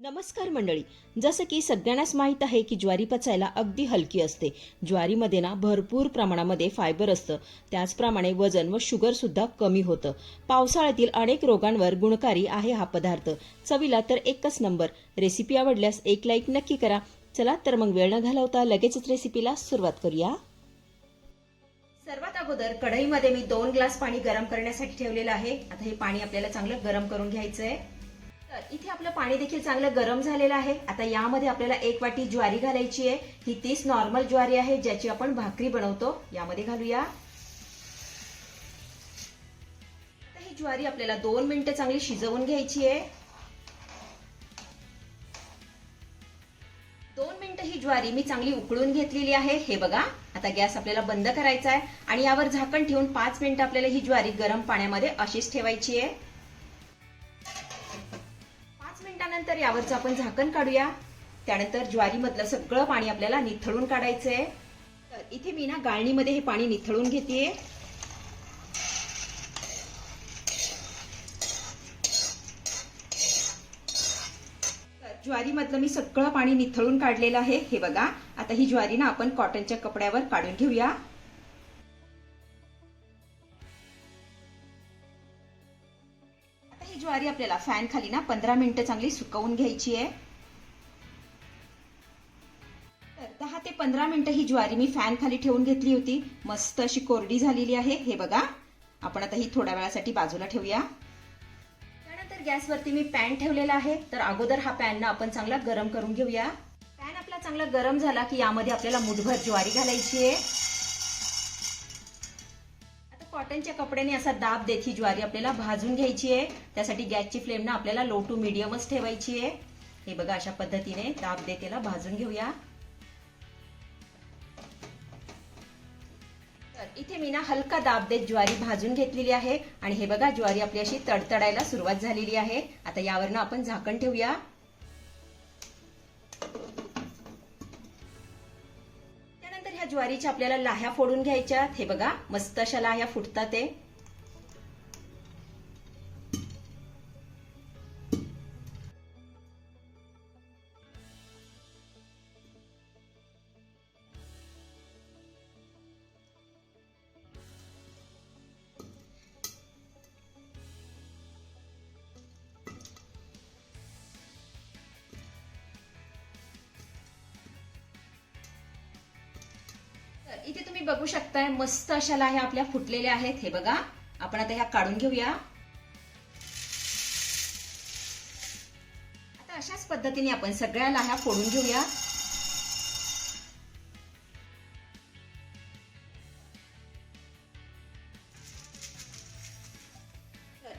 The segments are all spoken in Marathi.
नमस्कार मंडळी. जसं की सगळ्यांनाच माहीत आहे की ज्वारी पचायला अगदी हलकी असते. ज्वारीमध्ये ना भरपूर प्रमाणामध्ये फायबर असतं. त्याचप्रमाणे वजन व शुगरसुद्धा कमी होतं. पावसाळ्यातील अनेक रोगांवर गुणकारी आहे हा पदार्थ. चवीला तर एकच नंबर. रेसिपी आवडल्यास एक लाईक नक्की करा. चला तर मग वेळ न घालवता लगेचच रेसिपीला सुरुवात करूया. सर्वात अगोदर कढईमध्ये मी दोन ग्लास पाणी गरम करण्यासाठी ठेवलेलं आहे. आता हे पाणी आपल्याला चांगलं गरम करून घ्यायचं आहे तर इथे आपलं पाणी देखील चांगलं गरम झालेलं आहे. आता यामध्ये आपल्याला एक वाटी ज्वारी घालायची आहे. ही तीच नॉर्मल ज्वारी आहे ज्याची आपण भाकरी बनवतो. यामध्ये घालूया. आता ही ज्वारी आपल्याला दोन मिनिटं चांगली शिजवून घ्यायची आहे. दोन मिनिटं ही ज्वारी मी चांगली उकळून घेतलेली आहे. हे बघा आता गॅस आपल्याला बंद करायचा आहे. आणि यावर झाकण ठेवून पाच मिनिटं आपल्याला ही ज्वारी गरम पाण्यामध्ये अशीच ठेवायची आहे. पाच यावरचं आपण झाकण काढूया. त्यानंतर ज्वारीमधलं सगळं पाणी आपल्याला निथळून काढायचं आहे तर इथे मी ना गाळणीमध्ये हे पाणी निथळून घेते ज्वारीमधलं मी सगळं पाणी निथळून काढलेलं आहे. हे बघा आता ही ज्वारी ना आपण कॉटनच्या कपड्यावर काढून घेऊया ज्वारी आपल्याला फॅन खाली ना पंधरा मिनिटं चांगली सुकवून घ्यायची आहे. तर दहा ते पंधरा मिनिटं ही ज्वारी मी फॅन खाली ठेवून घेतली होती. मस्त अशी कोरडी झालेली आहे. हे बघा. आपण आता ही थोड्या वेळासाठी बाजूला ठेवूया. त्यानंतर गॅसवरती मी पॅन ठेवलेला आहे. तर अगोदर हा पॅन ना आपण चांगला गरम करून घेऊया. पॅन आपला चांगला गरम झाला की यामध्ये आपल्याला मुठभर ज्वारी घालायची आहे. कॉटनच्या कपड्याने असा दाब देत ही ज्वारी आपल्याला भाजून घ्यायची आहे. त्यासाठी गॅसची फ्लेम ना आपल्याला लो टू मिडियमच ठेवायची आहे. हे बघा अशा पद्धतीने दाब देत याला भाजून घेऊया. तर इथे मी ना हलका दाब देत ज्वारी भाजून घेतलेली आहे. आणि हे बघा ज्वारी आपली अशी तडतडायला सुरुवात झालेली आहे. आता यावरनं आपण झाकण ठेवूया. ज्वारीच्या आपल्याला लाह्या फोडून घ्यायच्या हे बघा मस्त अशा लाह्या फुटतात ते. तर इथे तुम्ही बघू शकताय मस्त अशा लाह्या आपल्या फुटलेल्या आहेत. हे बघा आपण आता ह्या काढून घेऊया. आता अशाच पद्धतीने आपण सगळ्या लाह्या फोडून घेऊया.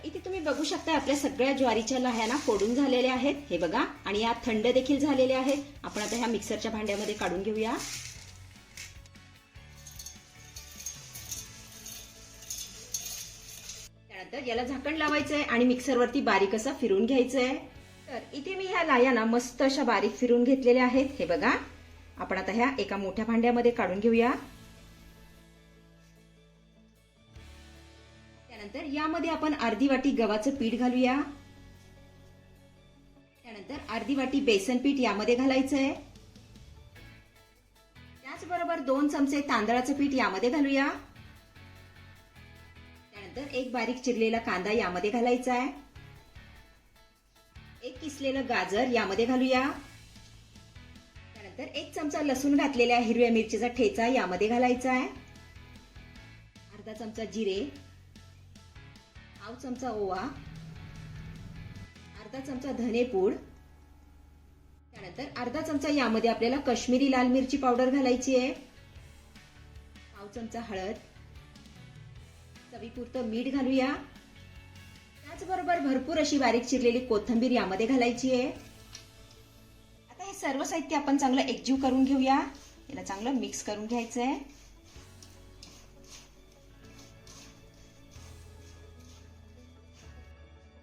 इथे तुम्ही बघू शकता आपल्या सगळ्या ज्वारीच्या लाह्या ना फोडून झालेल्या आहेत. हे बघा आणि या थंड देखील झालेल्या आहेत. आपण आता ह्या मिक्सरच्या भांड्यामध्ये काढून घेऊया. तर याला झाकण लावायचं आहे आणि मिक्सरवरती बारीक असा फिरून घ्यायचं आहे तर इथे मी ह्या लायाना मस्त अशा बारीक फिरून घेतलेल्या आहेत. हे बघा. आपण आता ह्या एका मोठ्या भांड्यामध्ये काढून घेऊया. त्यानंतर यामध्ये आपण अर्धी वाटी गव्हाचं पीठ घालूया. त्यानंतर अर्धी वाटी बेसन पीठ यामध्ये घालायचं आहे त्याचबरोबर दोन चमचे तांदळाचं पीठ यामध्ये घालूया. त्यानंतर एक बारीक चिरलेला कांदा यामध्ये घालायचा आहे. एक किसलेलं गाजर यामध्ये घालूया. त्यानंतर एक चमचा लसूण घातलेल्या हिरव्या मिरचीचा ठेचा यामध्ये घालायचा आहे. अर्धा चमचा जिरे. पाव चमचा ओवा. अर्धा चमचा धनेपूड. त्यानंतर अर्धा चमचा यामध्ये आपल्याला कश्मीरी लाल मिरची पावडर घालायची आहे. पाव चमचा हळद. चवीपुरतं मीठ घालूया. त्याचबरोबर भरपूर अशी बारीक चिरलेली कोथिंबीर यामध्ये घालायची आहे. आता हे सर्व साहित्य आपण चांगलं एकजीव करून घेऊया. याला चांगलं मिक्स करून घ्यायचं आहे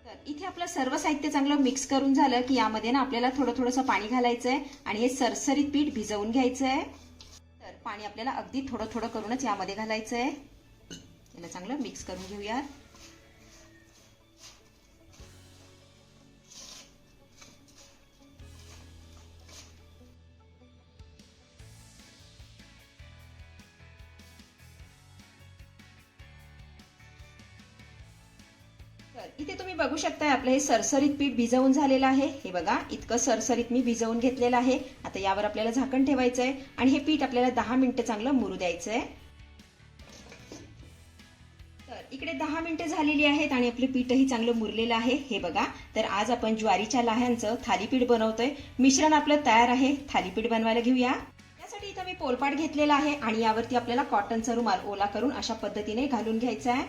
तर इथे आपलं सर्व साहित्य चांगलं मिक्स करून झालं की यामध्ये ना आपल्याला थोडं थोडंसं पाणी घालायचं आहे आणि हे सरसरीत पीठ भिजवून घ्यायचं आहे तर पाणी आपल्याला अगदी थोडं थोडं करूनच यामध्ये घालायचं आहे याला चांगलं मिक्स करून घेऊयात. इथे तुम्ही बघू शकताय आपलं हे सरसरीत पीठ भिजवून झालेलं आहे. हे बघा इतकं सरसरीत मी भिजवून घेतलेलं आहे. आता यावर आपल्याला झाकण ठेवायचं आहे आणि हे पीठ आपल्याला दहा मिनिटं चांगलं मुरू द्यायचं आहे इकडे दहा मिनिटं झालेली आहेत आणि आपलं पीठही चांगलं मुरलेलं आहे. हे बघा. तर आज आपण ज्वारीच्या लाह्यांचं थालीपीठ बनवतोय. मिश्रण आपलं तयार आहे. थालीपीठ बनवायला घेऊया. त्यासाठी इथं मी पोलपाट घेतलेला आहे आणि यावरती आपल्याला कॉटनचा रुमाल ओला करून अशा पद्धतीने घालून घ्यायचा आहे.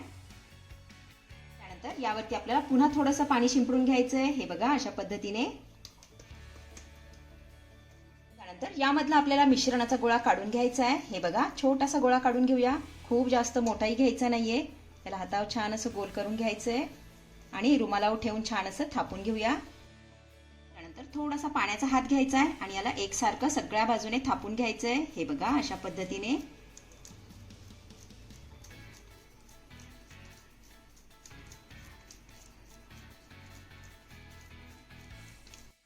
त्यानंतर यावरती आपल्याला पुन्हा थोडंसं पाणी शिंपडून घ्यायचं आहे हे बघा अशा पद्धतीने. त्यानंतर यामधला आपल्याला मिश्रणाचा गोळा काढून घ्यायचा आहे. हे बघा छोटासा गोळा काढून घेऊया. खूप जास्त मोठाही घ्यायचा नाहीये. त्याला हातावर छान असं गोल करून घ्यायचं आहे आणि रुमालावर ठेवून छान असं थापून घेऊया. त्यानंतर थोडासा पाण्याचा हात घ्यायचा आहे आणि याला एकसारखं सगळ्या बाजूने थापून घ्यायचं आहे हे बघा अशा पद्धतीने.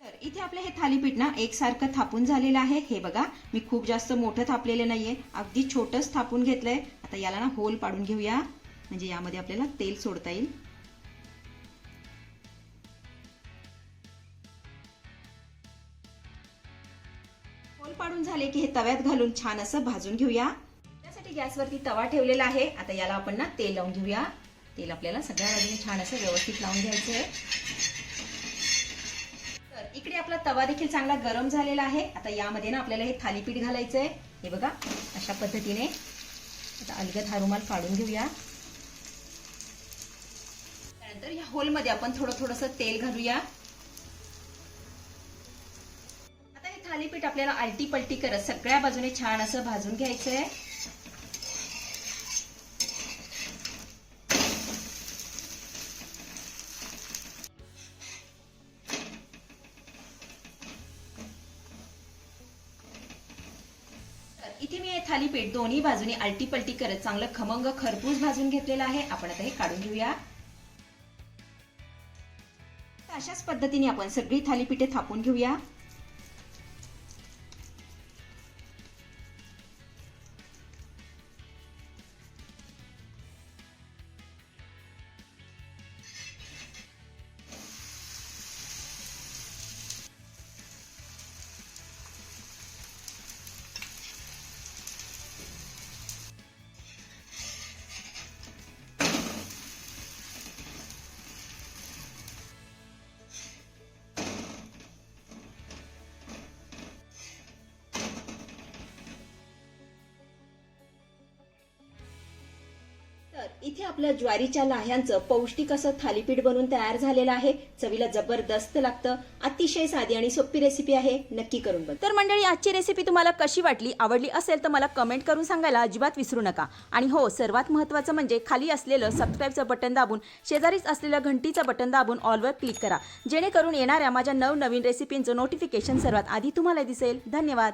तर इथे आपलं हे थालीपीठ ना एकसारखं थापून झालेलं आहे. हे बघा मी खूप जास्त मोठं थापलेलं नाहीये. अगदी छोटंच थापून घेतलंय. आता याला ना होल पाडून घेऊया. म्हणजे यामध्ये आपल्याला तेल सोडता येईल. होल पाडून झाले की हे तव्यात घालून छान असं भाजून घेऊया. त्यासाठी गॅसवरती तवा ठेवलेला आहे. आता याला आपण ना तेल लावून घेऊया. तेल आपल्याला सगळ्या बाजूने छान असं व्यवस्थित लावून घ्यायचं आहे. तर इकडे आपला तवा देखील चांगला गरम झालेला आहे. आता यामध्ये ना आपल्याला हे थालीपीठ घालायचं आहे हे बघा अशा पद्धतीने. आता अलगद हा रुमाल फाडून घेऊया. त्यानंतर या होलमध्ये आपण थोडं थोडंसं तेल घालूया. आता हे थालीपीठ आपल्याला आलटी पलटी करत सगळ्या बाजूने छान असं भाजून घ्यायचं आहे इथे मी हे थालीपीठ दोन्ही बाजूने आलटी पलटी करत चांगलं खमंग खरपूस भाजून घेतलेलं आहे. आपण आता हे काढून घेऊया. अशाच पद्धतीने आपण सगळी थालीपीठे थापून घेऊया. इथे आपल्या ज्वारीच्या लाह्यांचं पौष्टिक असं थालीपीठ बनवून तयार झालेलं आहे. चवीला जबरदस्त लागतं. अतिशय साधी आणि सोपी रेसिपी आहे. नक्की करून बघ. तर मंडळी आजची रेसिपी तुम्हाला कशी वाटली आवडली असेल तर मला कमेंट करून सांगायला अजिबात विसरू नका. आणि हो सर्वात महत्त्वाचं म्हणजे खाली असलेलं सबस्क्राईबचं बटन दाबून शेजारीच असलेलं घंटीचं बटन दाबून ऑलवर क्लिक करा. जेणेकरून येणाऱ्या माझ्या नवनवीन रेसिपींचं नोटिफिकेशन सर्वात आधी तुम्हाला दिसेल. धन्यवाद.